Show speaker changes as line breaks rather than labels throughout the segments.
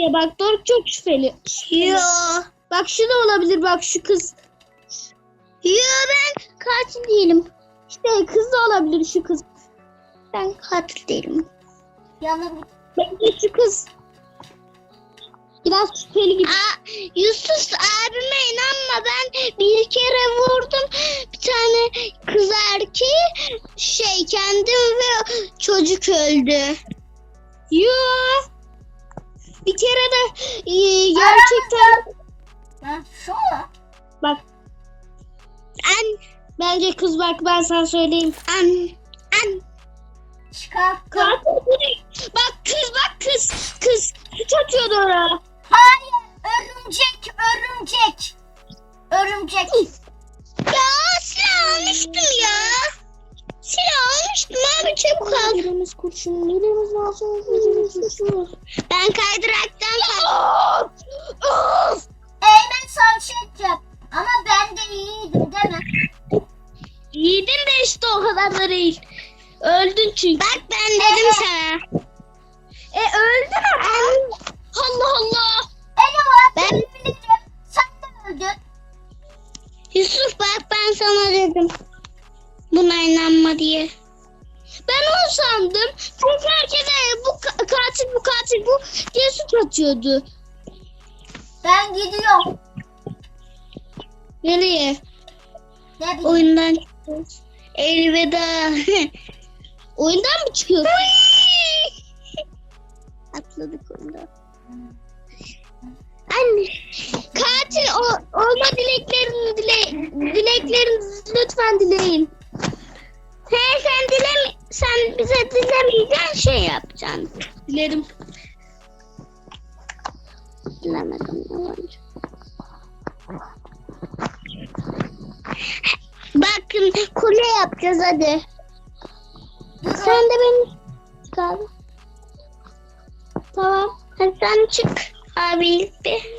Ya bak Doruk çok şüpheli.
Yo.
Bak şu da olabilir bak şu kız.
Yo ben katil değilim.
İşte kız da olabilir şu kız.
Ben katil değilim.
Yanım.
Bence şu kız. Biraz şüpheli gibi.
Aa, Yusuf abime inanma ben bir kere vurdum bir tane kız erkeği şey kendim ve çocuk öldü.
Yo. Bir kere de e, gerçekten
Ha, şu
bak
An
bence kız bak ben sana söyleyeyim.
an an
değil. Bak kız bak kız kız suç atıyordu oraya.
Hayır. Örümcek. Örümcek. Örümcek.
ya silah almıştım ya. Silah almıştım abi çabuk al.
Birimiz kurşun, birimiz lazım, birimiz kurşun. İşte o kadar da değil. Öldün çünkü.
Bak ben dedim sana.
E öldün ama. Allah Allah.
Ela
Ben-
ben bilirim. Sen de öldün.
Yusuf bak ben sana dedim. Buna inanma diye.
Ben onu sandım. Çünkü herkese bu ka- katil bu katil bu diye suç atıyordu.
Ben gidiyorum.
Nereye?
Ne bileyim.
Oyundan çıkıyoruz. Elveda.
Oyundan mı çıkıyorsun?
Atladık oyundan. Anne.
Katil o, olma dileklerini dile, dileklerinizi lütfen dileyin.
He sen dileme, sen bize dilemeyeceksin şey yapacaksın.
Dilerim.
Dilemedim yalancı. Bakın kule yapacağız hadi. Sen de beni çık abi.
Tamam.
Hadi sen çık abi ilk bir.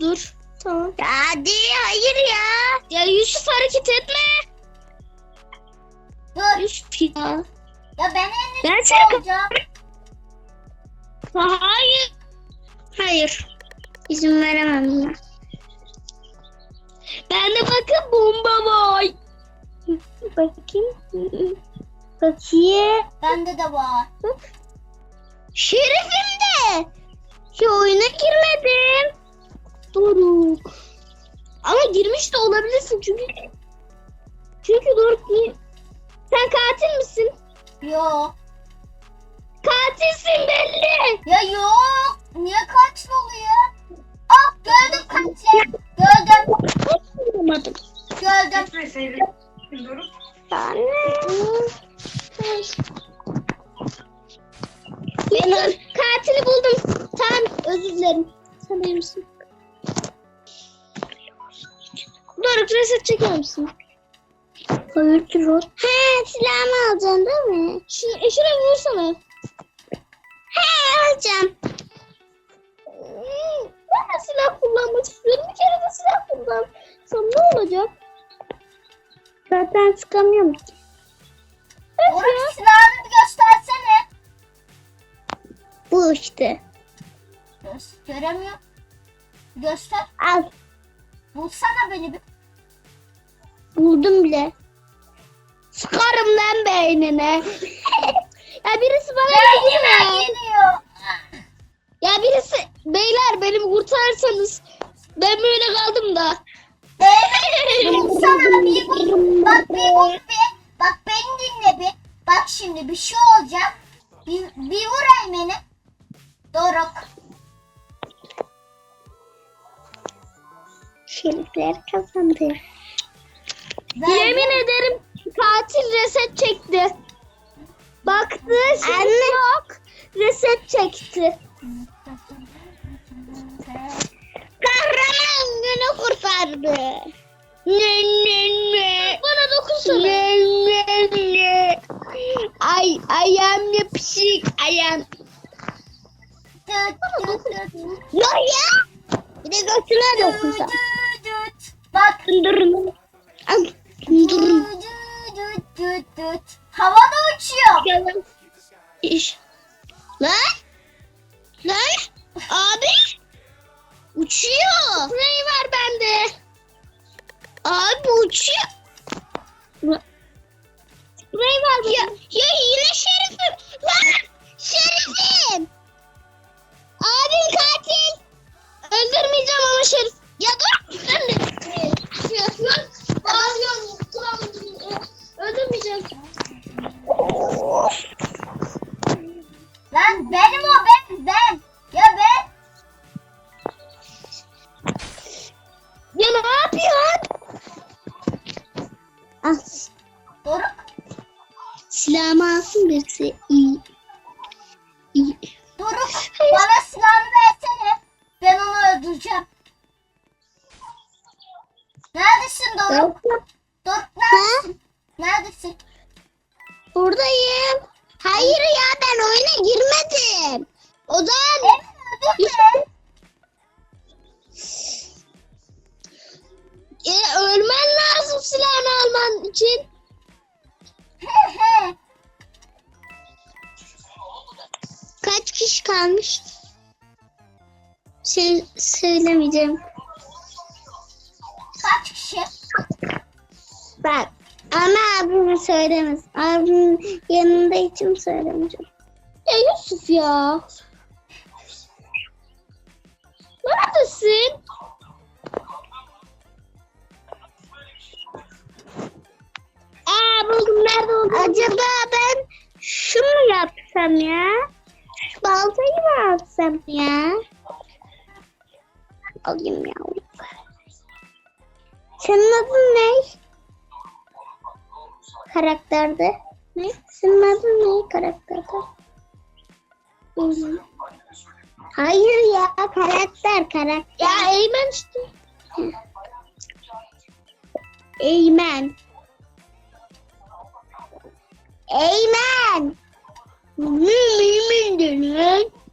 Dur. Tamam.
Ya Hadi hayır ya.
Ya Yusuf hareket etme.
Dur.
Yusuf ya.
Ya ben en
Ben
üstte olacağım.
Hayır.
Hayır. İzin veremem buna.
Ben de bakın bomba var.
Bakayım. Bakayım.
Bende de var.
Şerifim de. Şu oyuna girmedim.
Doruk. Ama girmiş de olabilirsin çünkü. Çünkü Doruk değil. Sen katil misin?
Yo.
Katilsin belli.
Ya yok. Niye kaçlı oluyor? Ah gördüm kaçlı. Gördüm.
Bulamadım.
Gördüm.
Çeker misin?
Hayırdır o? He silahımı alacaksın değil mi?
Şu, e, şuraya vursana.
He alacağım.
Hmm, Ben de silah kullanmak istiyorum. Bir kere de silah kullansam ne olacak?
Zaten sıkamıyorum ki.
Orada silahını bir göstersene.
Bu işte.
Gö- göremiyorum. Göster.
Al.
Bulsana beni bir.
Buldum bile.
Sıkarım lan beynine. ya birisi bana
Ya
yardım et.
geliyor.
Ya birisi beyler beni kurtarırsanız ben böyle kaldım da.
Evet. Bulsana bir bul. Bak bir bul bir. Bak beni dinle bir. Bak şimdi bir şey olacak. Bir, bir vur Eymen'i. Doruk.
Şerifler kazandı.
Ver.
Yemin ederim katil reset çekti. Baktı şimdi
Anne.
yok. Reset çekti.
Kahraman günü kurtardı. Ne ne ne.
Bana dokunsana.
Ne ne ne. Ay ayağım yapışık ayağım.
Düt, düt, düt.
Ne ya? Bir de götüne dokunsa.
Bak.
Dındırın.
Düt. Havada uçuyor.
İş. Lan. Lan. Abi uçuyor.
Sprey var bende.
Abi uçuyor.
Sprey var
Ya,
bende.
ya yine şerifim. Lan şerifim. Alsın birisi. İyi. İyi.
Doruk bana silahını versene. Ben onu öldüreceğim. Neredesin Doruk? Doruk neredesin? Neredesin?
Buradayım. Hayır ya ben oyuna girmedim. O zaman
öldürme.
E, ölmen lazım silahını alman için.
Kişi kalmış? Şey söylemeyeceğim.
Kaç kişi?
Bak ama abime söylemez. Abimin yanında hiçim söylemeyeceğim.
Ya Yusuf ya. Neredesin?
Aa buldum nerede oldum? Acaba ben şu mu yapsam ya? Alsam ya? Alayım ya. Senin adın ne? Karakterde. Ne? Senin adın ne karakterde? Hayır ya karakter karakter.
Ya Eymen işte.
Eymen. Eymen. Mümin dönün.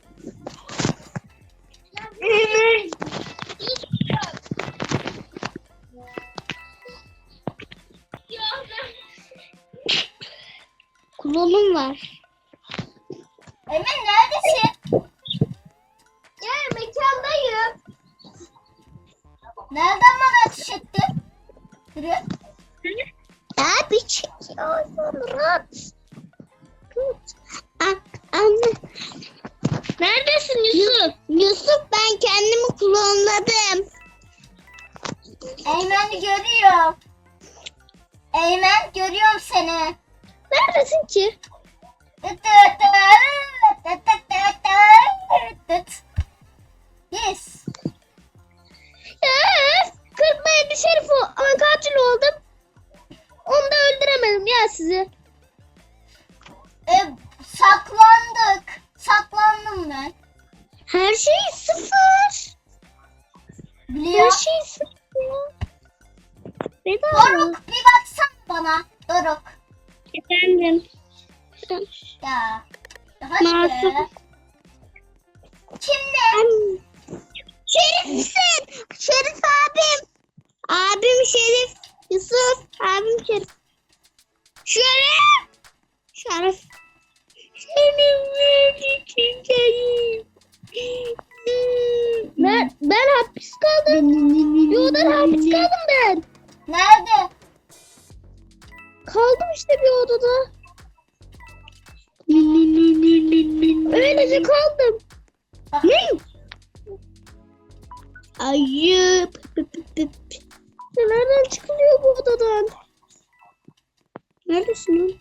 Çekiyorsun Murat. A- Anne.
Neredesin Yusuf?
Yusuf ben kendimi klonladım.
Eymen'i görüyor. Eymen görüyorum seni.
Neredesin ki?
Yes.
Ya 47 şerif o. Ama katil oldum. Ya sizi.
E, saklandık. Saklandım ben.
Her şey sıfır. Her
Biliyor.
şey sıfır. Bedava.
Doruk bir baksana bana. Doruk.
Efendim.
Ya. Hadi be.
Şerifsin. Şerif abim. Abim Şerif. Yusuf. Abim Şerif. Şerif. Şerif. Senin verdiğin
Ben, ben hapis kaldım. Yolda hapis kaldım ben.
Nerede?
Kaldım işte bir odada. Öylece kaldım.
Ne? Ayıp.
Nereden çıkılıyor bu odadan?
Neredesin lan?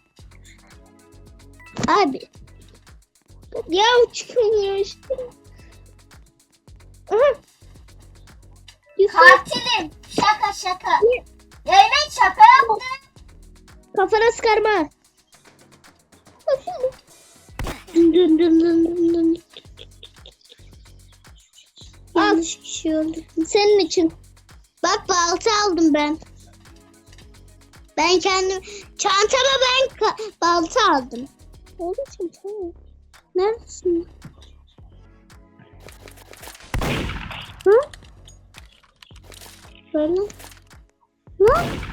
Abi.
Ya çıkılmıyor işte. Aha.
Katilim. Şaka şaka. Eymen şaka yaptı.
kafana sıkarma. Dın dın dın dın dın dın. Al
kişi öldürdüm.
senin için.
Bak balta aldım ben. Ben kendim çantama ben balta aldım.
Oldu için tamam.
Neredesin?
Hı?
Böyle. Ne?